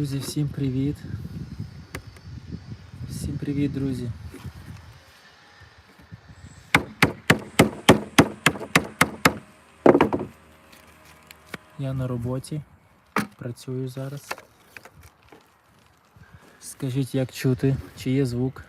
Друзі, всім привіт. Всім привіт, друзі. Я на роботі. Працюю зараз. Скажіть, як чути, чи є звук?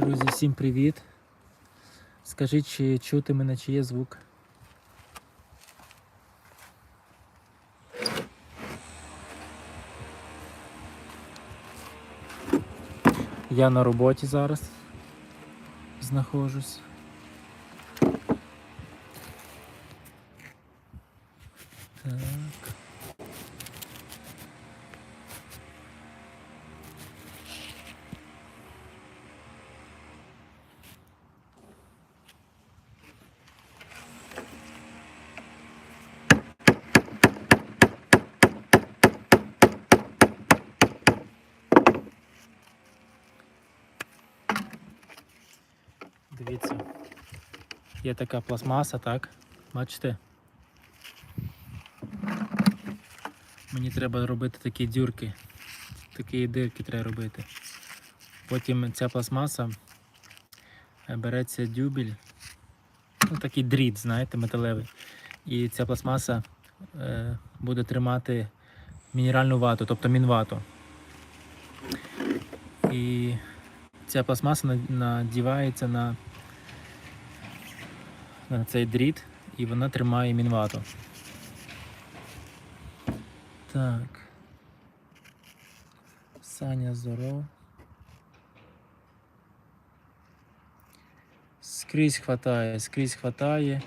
Друзі, всім привіт. Скажіть, чи чути мене, чи є звук? Я на роботі зараз знаходжусь. Так. Дивіться. Є така пластмаса, так? Бачите? Мені треба робити такі дюрки. Такі дирки треба робити. Потім ця пластмаса е, береться дюбель. Ну, такий дріт, знаєте, металевий. І ця пластмаса е, буде тримати мінеральну вату, тобто мінвату. І ця пластмаса надівається на, на цей дріт і вона тримає мінвату. Так. Саня здоров. Скрізь хватає, скрізь хватає.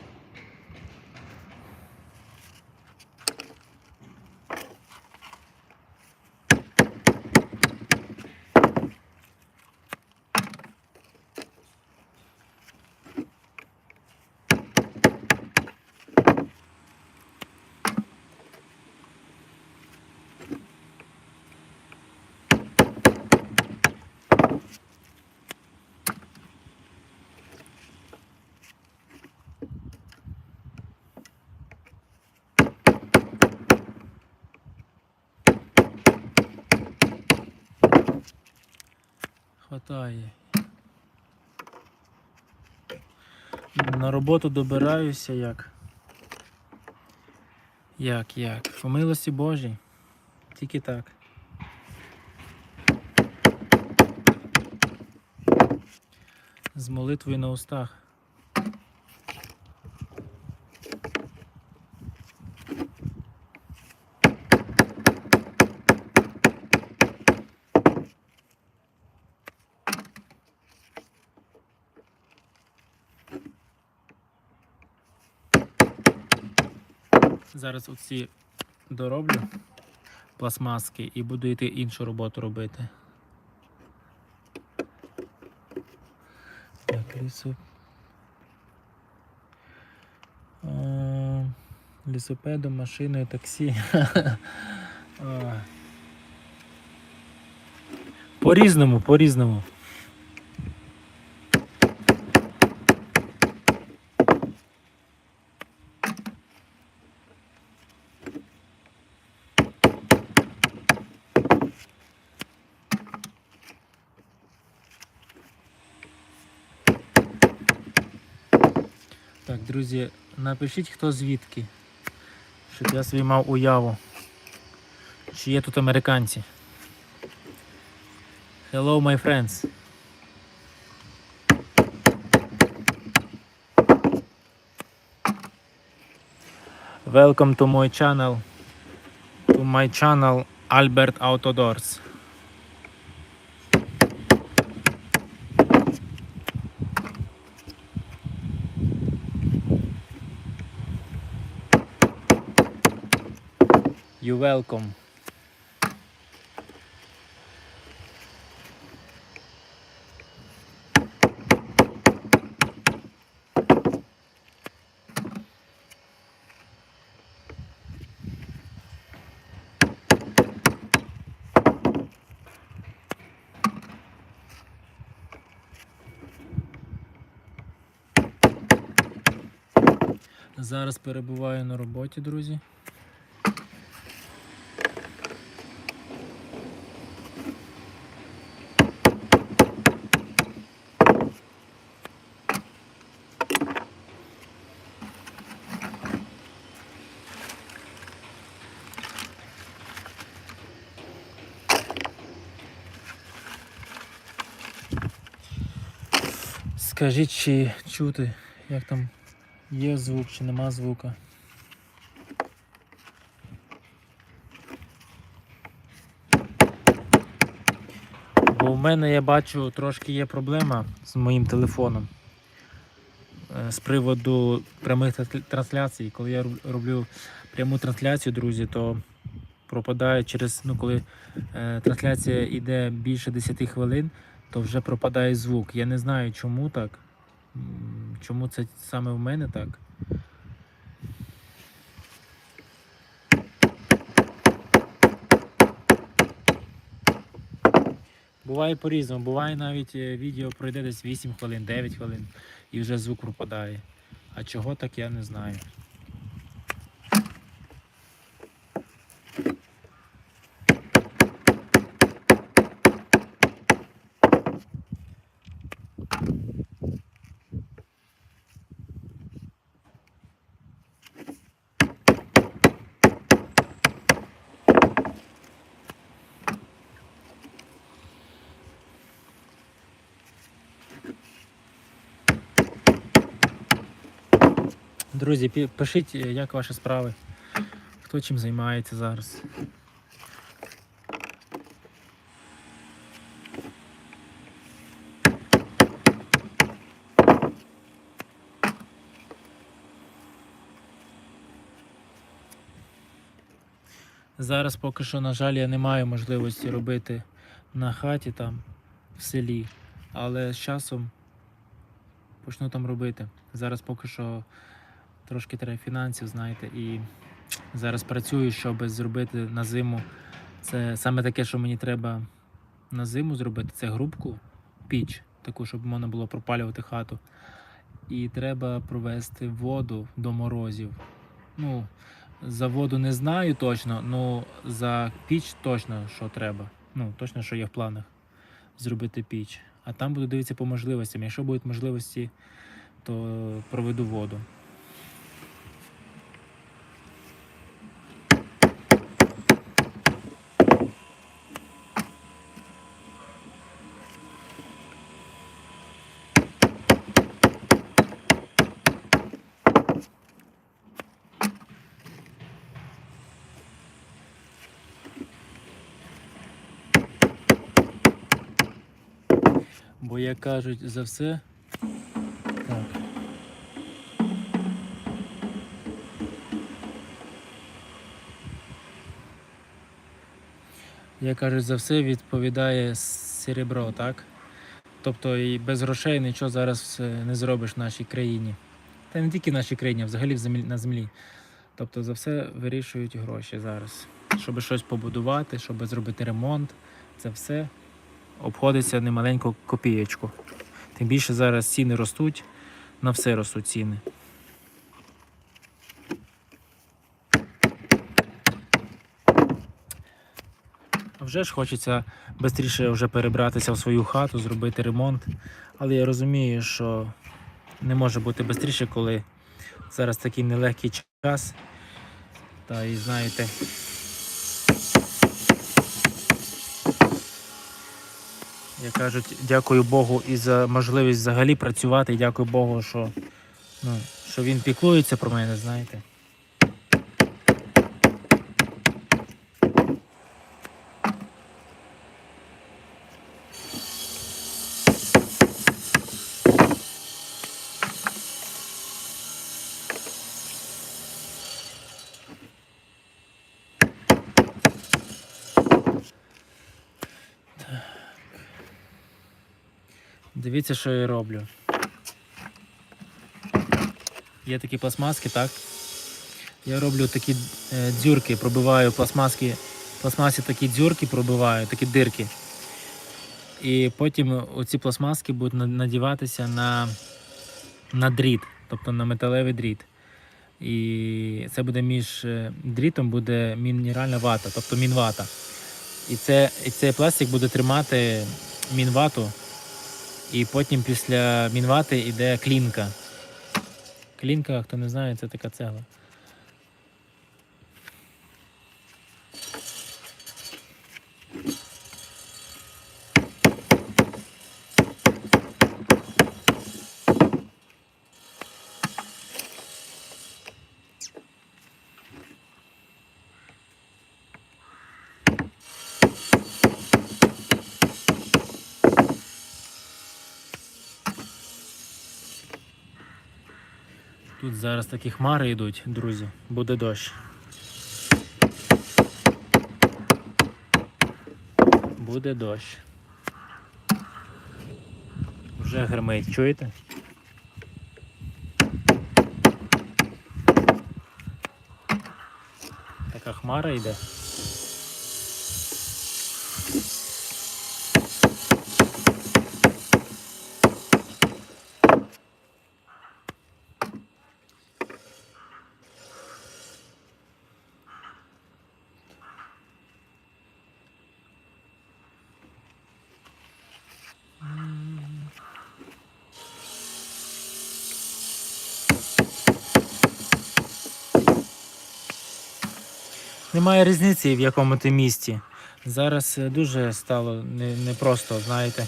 Хватає. На роботу добираюся як. Як, як? По милості Божій. Тільки так. З молитвою на устах. Зараз оці дороблю пластмаски і буду йти іншу роботу робити. Так, лісо. А, Лісопедом, машиною, таксі. По-різному, по-різному. Так, друзі, напишіть хто звідки, щоб я собі мав уяву. Чи є тут американці? Hello, my friends. Welcome to my channel. To my channel Albert Autodoors. You welcome. Зараз перебуваю на роботі, друзі. Скажіть, чи чути, як там є звук чи нема звука. Бо в мене я бачу трошки є проблема з моїм телефоном. Е, З приводу прямих трансляцій. Коли я роблю пряму трансляцію, друзі, то пропадає через, ну коли е, трансляція йде більше 10 хвилин, то вже пропадає звук. Я не знаю, чому так. Чому це саме в мене так? Буває по-різному. Буває навіть е, відео пройде десь 8 хвилин, 9 хвилин і вже звук пропадає. А чого так я не знаю. Друзі, пишіть, е, як ваші справи, хто чим займається зараз. Зараз поки що, на жаль, я не маю можливості робити на хаті там, в селі, але з часом почну там робити. Зараз поки що трошки треба фінансів, знаєте, і зараз працюю, щоб зробити на зиму. Це саме таке, що мені треба на зиму зробити, це грубку, піч, таку, щоб можна було пропалювати хату. І треба провести воду до морозів. Ну, за воду не знаю точно, але за піч точно, що треба. Ну, точно, що є в планах зробити піч. А там буду дивитися по можливостям. Якщо будуть можливості, то проведу воду. Бо як кажуть, за все. Так. Як кажуть, за все відповідає серебро, так? Тобто і без грошей нічого зараз не зробиш в нашій країні. Та не тільки в нашій країні, а взагалі на землі. Тобто за все вирішують гроші зараз. Щоб щось побудувати, щоб зробити ремонт, це все обходиться немаленьку копієчку. Тим більше зараз ціни ростуть, на все ростуть ціни. А Вже ж хочеться швидше вже перебратися в свою хату, зробити ремонт. Але я розумію, що не може бути швидше, коли зараз такий нелегкий час. Та і знаєте. Як кажуть, дякую Богу і за можливість взагалі працювати. І дякую Богу, що, ну, що він піклується про мене, знаєте. Дивіться, що я роблю. Є такі пластмаски, так? Я роблю такі е, дзюрки, пробиваю пластмаски, пластмасі такі дзюрки пробиваю, такі дирки. І потім оці пластмаски будуть надіватися на, на дріт, тобто на металевий дріт. І це буде між е, дрітом буде мінеральна вата, тобто мінвата. І, це, і цей пластик буде тримати мінвату. І потім після мінвати йде клінка. Клінка, хто не знає, це така цегла. Зараз такі хмари йдуть, друзі. Буде дощ. Буде дощ. Вже гримить, чуєте? Така хмара йде. Немає різниці, в якому ти місті. Зараз е, дуже стало не- непросто, знаєте.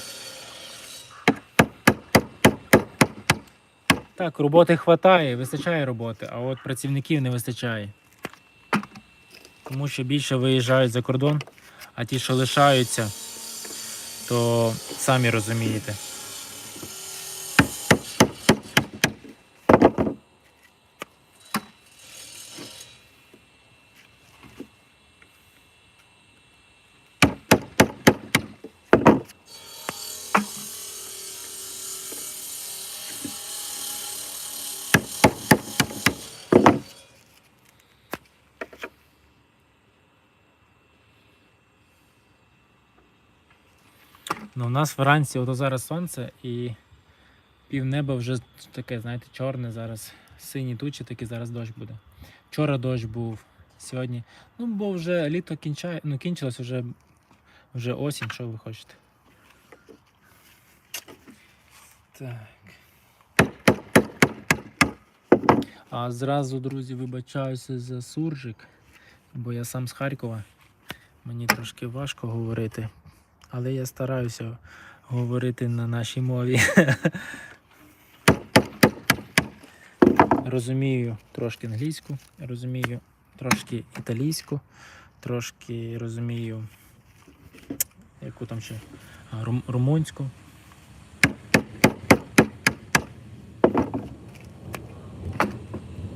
Так, роботи вистачає, вистачає роботи, а от працівників не вистачає. Тому що більше виїжджають за кордон, а ті, що лишаються, то самі розумієте. Ну, у нас вранці, ото зараз сонце і півнеба вже таке, знаєте, чорне зараз. Сині тучі, такі зараз дощ буде. Вчора дощ був, сьогодні. Ну, бо вже літо кінчає, ну, кінчилось вже, вже осінь, що ви хочете. Так. А зразу, друзі, вибачаюся за суржик, бо я сам з Харкова. Мені трошки важко говорити, але я стараюся говорити на нашій мові. розумію трошки англійську, розумію трошки італійську, трошки розумію яку там ще рум- румунську.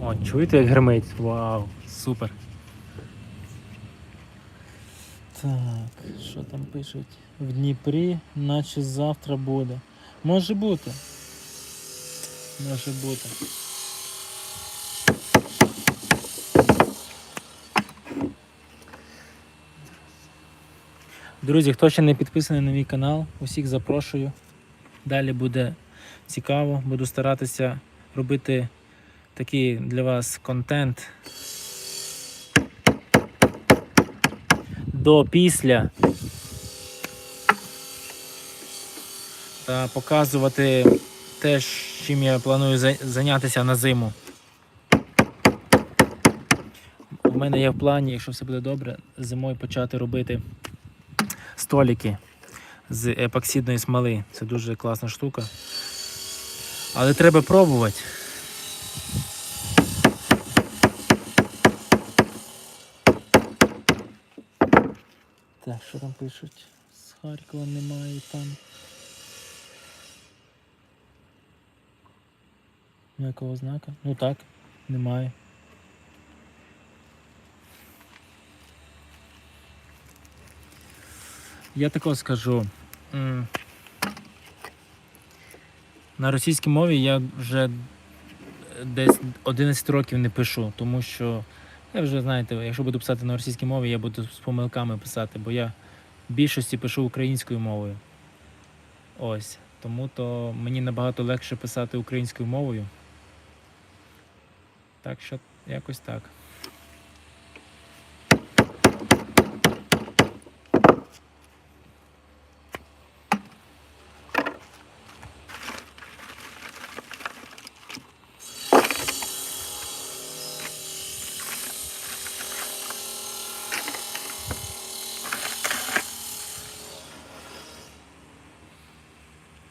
О, чуєте, як гримить? Вау, супер. Так, що там пишуть? В Дніпрі, наче завтра буде. Може бути. Може бути. Друзі, хто ще не підписаний на мій канал, усіх запрошую. Далі буде цікаво. Буду старатися робити такий для вас контент до після та показувати те, чим я планую зайнятися на зиму. У мене є в плані, якщо все буде добре, зимою почати робити столики з епоксидної смоли. Це дуже класна штука. Але треба пробувати. Так, що там пишуть? З Харкова немає там. Ніякого знака. Ну так. Немає. Я тако скажу. На російській мові я вже десь 11 років не пишу, тому що я вже знаєте, якщо буду писати на російській мові, я буду з помилками писати, бо я в більшості пишу українською мовою. Ось. Тому то мені набагато легше писати українською мовою. Так що якось так.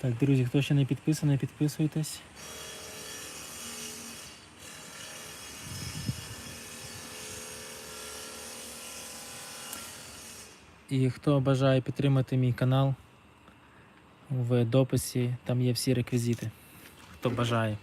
Так, друзі, хто ще не підписаний, підписуйтесь. І хто бажає підтримати мій канал, в дописі там є всі реквізити. Хто бажає.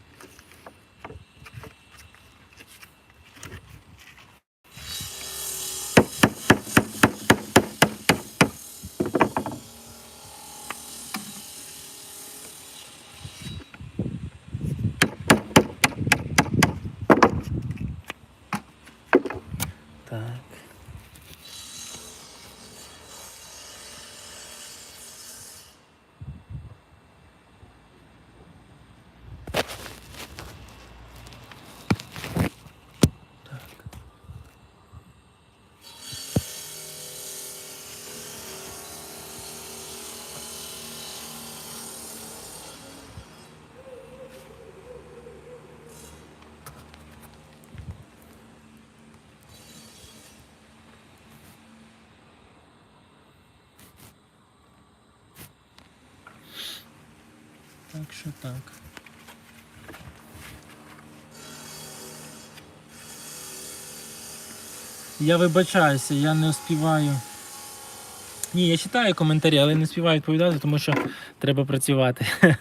Що так. Я вибачаюся, я не успіваю. Ні, я читаю коментарі, але не успіваю відповідати, тому що треба працювати.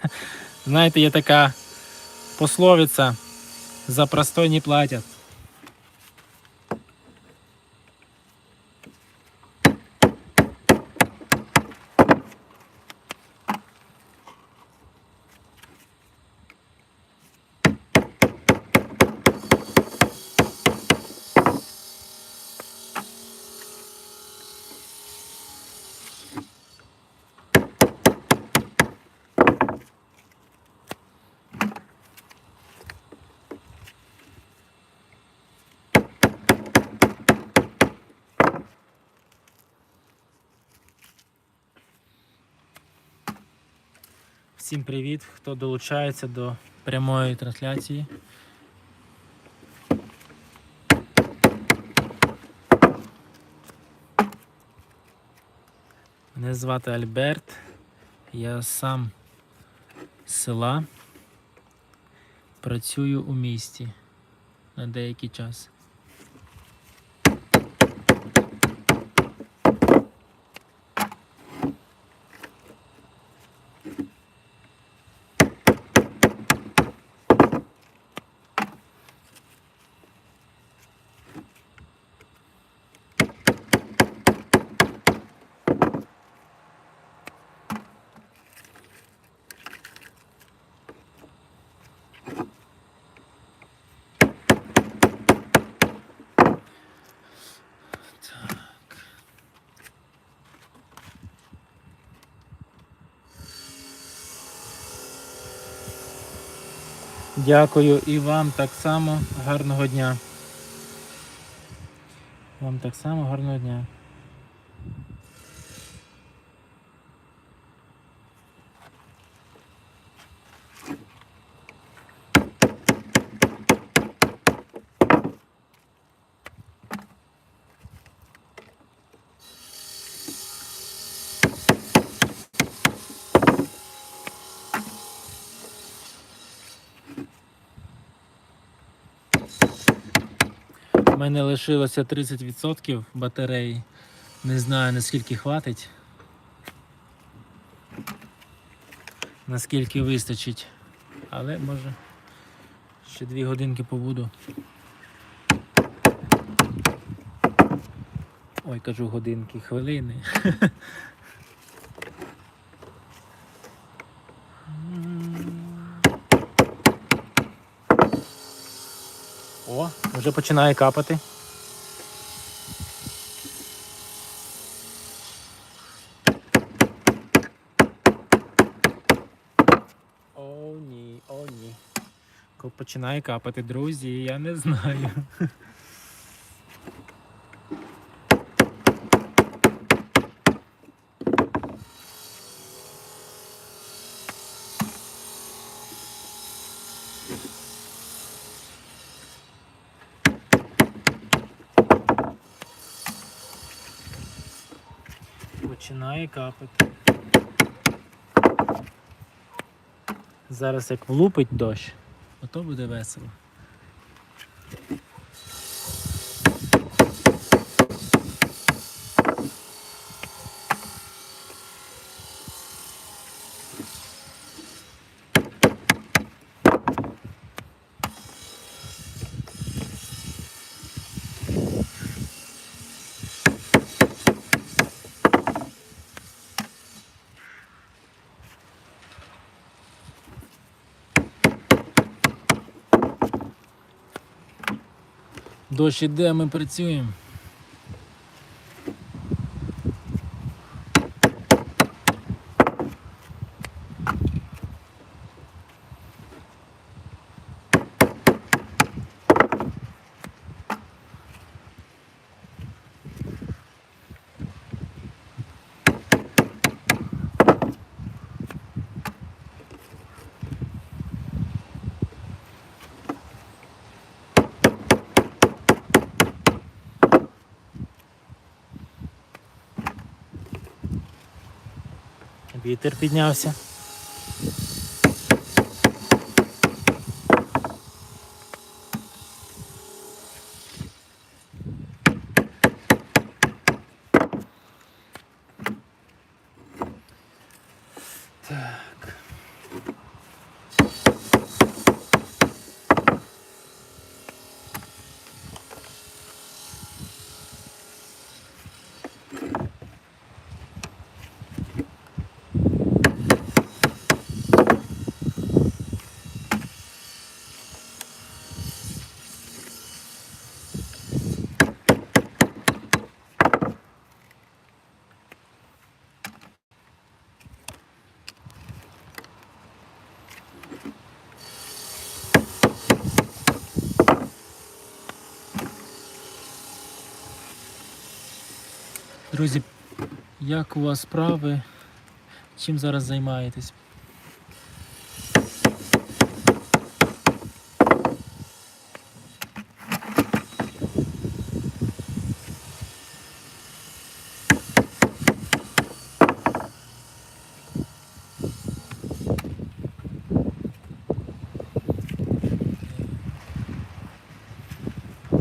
Знаєте, є така пословиця за простой не платять. Всім привіт, хто долучається до прямої трансляції. Мене звати Альберт. Я сам з села. Працюю у місті на деякий час. Дякую і вам так само гарного дня. Вам так само гарного дня. Мене лишилося 30% батареї. Не знаю наскільки хватить. Наскільки вистачить. Але може Ще дві годинки побуду. Ой, кажу годинки, хвилини. О, вже починає капати. О, ні, о, ні. Починає капати, друзі, я не знаю. Починає капати. Зараз як влупить дощ, ото буде весело. Дощ іде, ми працюємо. Вітер піднявся. Друзі, як у вас справи? Чим зараз займаєтесь?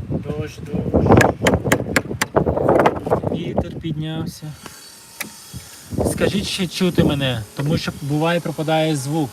Дощ, дощ. Скажіть, ще чути мене, тому що буває пропадає звук.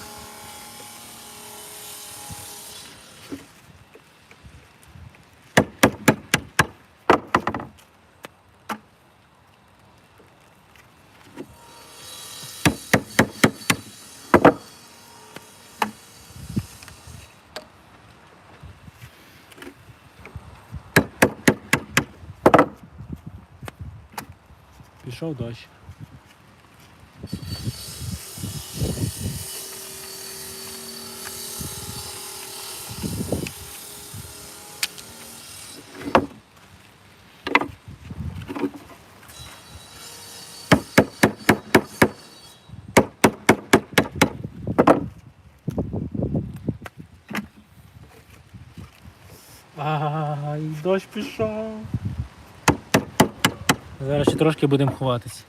Пішов дощ. Ай, дощ пішов. Зараз ще трошки будемо ховатись.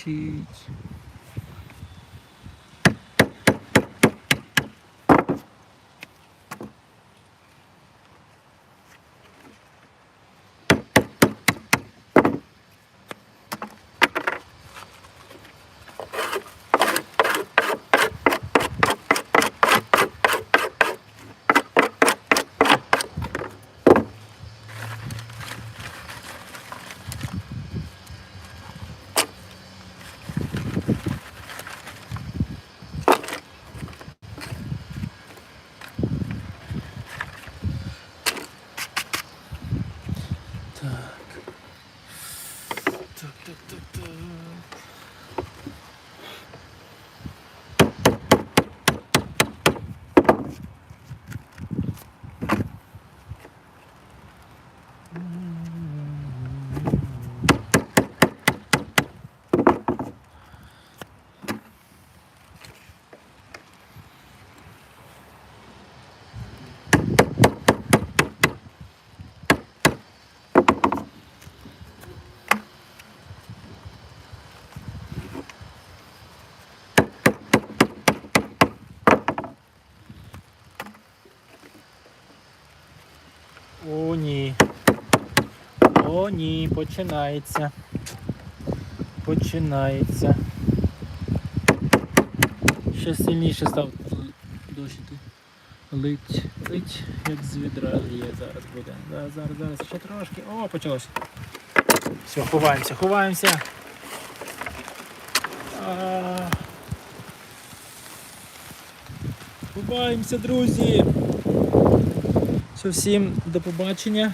cheese. О, ні, починається. Починається. Ще сильніше став дощ. Лить, лить, як з відра лє зараз буде. Зараз, зараз, зараз, ще трошки. О, почалося. Все, ховаємося, ховаємося. Ховаємося, друзі. Все, всім до побачення.